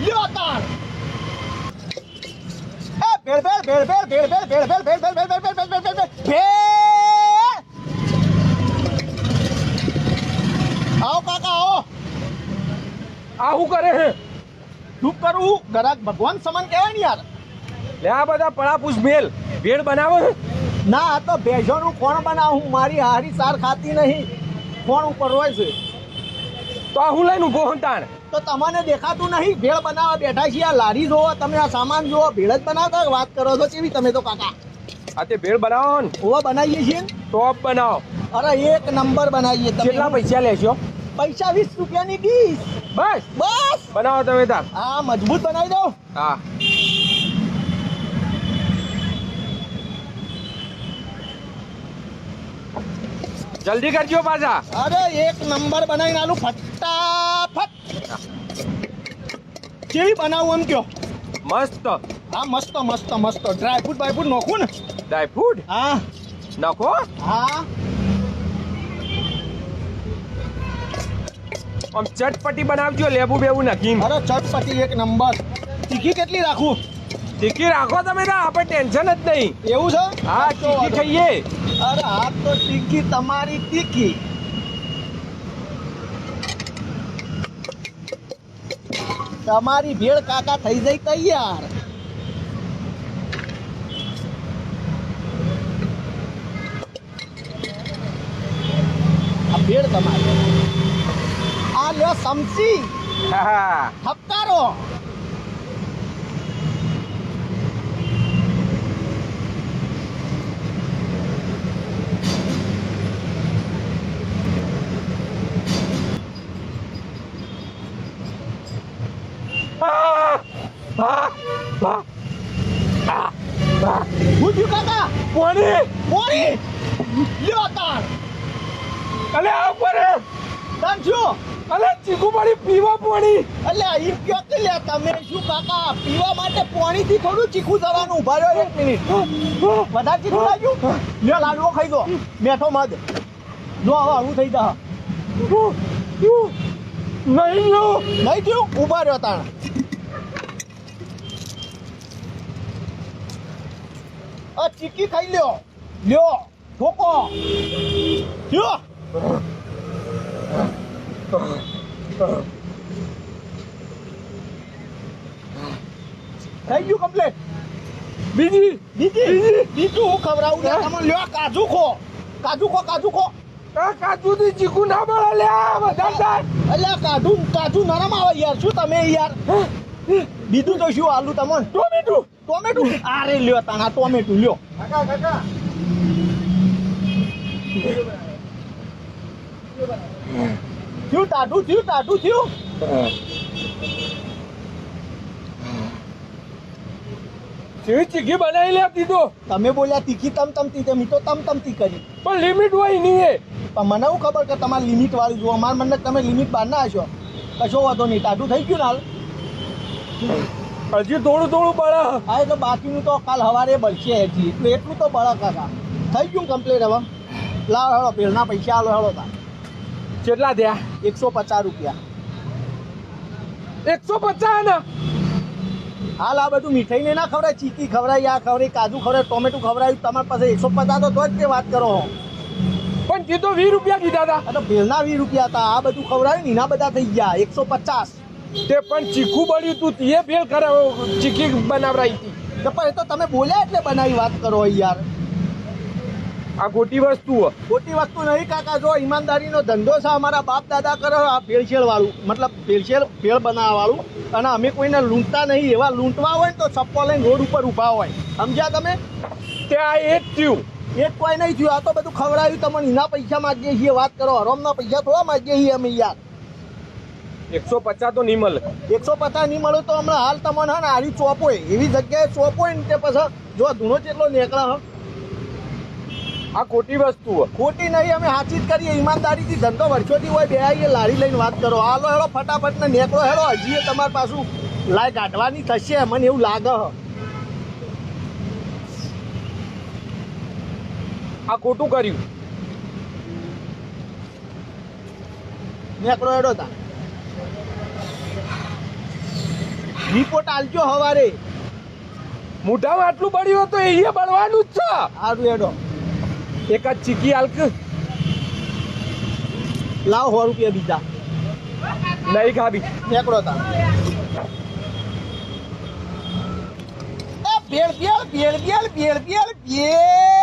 લ્યો તાર એ ભેળ ભેળ ભેળ ભેળ ભેળ ભેળ ભેળ ભેળ ભેળ ભેળ ભેળ ભેળ ભેળ ભેળ ભેળ ભેળ આવો કાકા આવો આ શું કરે છે શું કરું ગરાક ભગવાન સમાન કહેવાય ને યાર લે આ બધા પળાપૂસ ભેલ ભેળ બનાવો ના આ તો ભેજોનું કોણ બનાવું મારી હારી સાર ખાતી નહીં કોણ ઉપર હોય છે તો આ હું લઈને ઊભો હું તાણ તો તમને દેખાતું નહીં. ભેળ બનાવવા બેઠા છીએ. આ લારી જોવો તમે આ સામાન જોવો ભેળ જ બનાવતા? વાત કરો છો કેવી? તમે તો કાકા. આ તે ભેળ બનાવો ને. ઓવા બનાવીએ છીએ ટોપ બનાવો. અરે એક નંબર બનાવીએ કેટલા તમે પૈસા લેશો? પૈસા વીસ રૂપિયાની ડીશ. બસ. બસ. બનાવો તમે તાર હા મજબૂત બનાવી દો હા. જલ્દી કરજો પાછા. અરે એક નંબર બનાવીને આલું ફટાફટ કેવી બનાવું એમ કયો? મસ્ત. હા મસ્ત મસ્ત મસ્ત. ડ્રાય ફ્રૂટ બાય ફ્રૂટ નોખું ને? ડ્રાય ફ્રૂટ હા. નાખો? હા. આમ ચટપટી બનાવજો લેબુ બેવું નાખી અરે ચટપટી એક નંબર. તીખી કેટલી રાખું? તીખી રાખો તમે તો આપણે ટેન્શન જ નહીં. એવું છે? હા તીખી ખાઈએ. અરે આ તો તીખી તમારી તીખી. તમારી ભેળ કાકા થઈ જાય તૈયાર. આ ભેળ તમારી. આ લ્યો સમસી. હા હપકારો હા હા કાકા! કોની મોરી લ્યો તાર! અલે આ ઉપર તન છું? અલે ચીકુ પાણી પીવા પોણી! એટલે ઈ કયો કે તમે શું કાકા? પીવા માટે પાણીથી થોડું ચીખું જવાનું ઊભા રહ્યો એક મિનિટ. વધારે ચીખું લાગ્યું? લ્યો લાડવો ખાઈ દો બેઠો મધ. જો હવે આવું થઈ જા. નહીં લ્યો. નહીં થયું? ઊભા રહ્યો તાણ. આ ચીકી ખાઈ લ્યો. લ્યો ઠોકો લ્યો. થઈ ગયું કમ્પ્લેટ બીજી બીજી બીજું. હું ખવડાવું? ને તમે લ્યો કાજુ ખો. કાજુ ખો કાજુ ખો. કાજુ કાજુથી ચીકુ ના મળે અલ્યા કાજુ કાજુ નરમ આવે યાર. શું તમે યાર? બીજું તો શું આલુ તમને? ટોમેટું. ટોમેટું? અરે લ્યો તાણા ટોમેટું લ્યો. થયું ટાઢું થયું ટાઢું થયું? ચીકી ચીકી બનાવી લે દીધો તમે બોલ્યા તીખી તમ તે તો તમ તમતી કરી. પણ લિમિટ હોય નહીં એ. પણ મને શું ખબર કે તમારે લિમિટ વાળું જુઓ મારા મને તમે લિમિટ બહાર ના હશો. કશો વાંધો નહીં ટાઢું થઈ ગયું ને હાલ. હજી થોડું થોડું બળે. હા એટલે બાકીનું તો કાલ સવારે બળશે હજી. એટલે એટલું તો બળે કાકા. થઈ ગયું કમ્પ્લેટ હવે. લાવ હેડો ભેળના પૈસા આલો હેડો તા કેટલા થયા? એકસો પચાસ રૂપિયા. એકસો પચાસ ને? હાલ આ બધું મીઠાઈ ને ના ખવડાય ચીકી ખવડાય આ ખવડાય કાજુ ખવડાય ટોમેટું ખવડાયું તમારી પાસે એકસો પચાસ તો જ તે વાત કરો હો. પણ તો વીસ રૂપિયા કીધા હતા તો ભેળના વીસ રૂપિયા હતા. આ બધું ખવડાયું ને એના બધા થઈ ગયા. એકસો પચાસ. તે પણ ચીખું બળ્યું તું તે ભેળ ખરા ચીખી બનાવરાઈ હતી. તો પણ એ તો તમે બોલ્યા એટલે બનાવી વાત કરો યાર. આ ખોટી વસ્તુ ખોટી વસ્તુ નહીં કાકા જો ઈમાનદારીનો ધંધો છે અમારા બાપ દાદા કરો આ ભેળસેળ વાળું મતલબ ભેળસેળ ભેળ બનાવવા વાળું અને અમે કોઈને લૂંટતા નહીં એવા લૂંટવા હોય ને તો ચપ્પો લઈને રોડ ઉપર ઊભા હોય. સમજ્યા તમે? તે આ એ જ થયું. એક કોઈ નહીં થયું આ તો બધું ખવડાવ્યું તમને એના પૈસા માગીએ છીએ વાત કરો હરોમના પૈસા થોડા માગીએ છીએ અમે યાર. એકસો પચાસ તો નહીં મળે. એકસો પચાસ નહીં મળે તો હમણાં હાલ તમને હા ને આરી ચોપ હોય. એવી જગ્યાએ ચોપ હોય ને તે પછી જો ધૂણો જેટલો નીકળે હ. આ ખોટી વસ્તુ. ખોટી નહીં અમે સાચી જ કરીએ. ઈમાનદારીથી ધંધો વર્ષોથી હોય બે આવીએ લારી લઈને વાત કરો. હાલો હેડો ફટાફટ ને નીકળો. હેડો હજી તમારી પાછું લાય કાઢવાની થશે. મને એવું લાગે હ. આ ખોટું કર્યું. નીકળો હેડો તા રિપોર્ટ આલજો હવારે. મોઢામાં આટલું બળ્યું તો એ બળવાનું જ છે. સારું હેડો. એક જ ચીકી હાલક લાવ સો રૂપિયા બીજા. નહીં ખાબી નીકળો તા એ ભેળ ભેળ ભેળ ભેળ ભેળ ભેળ ભેળ.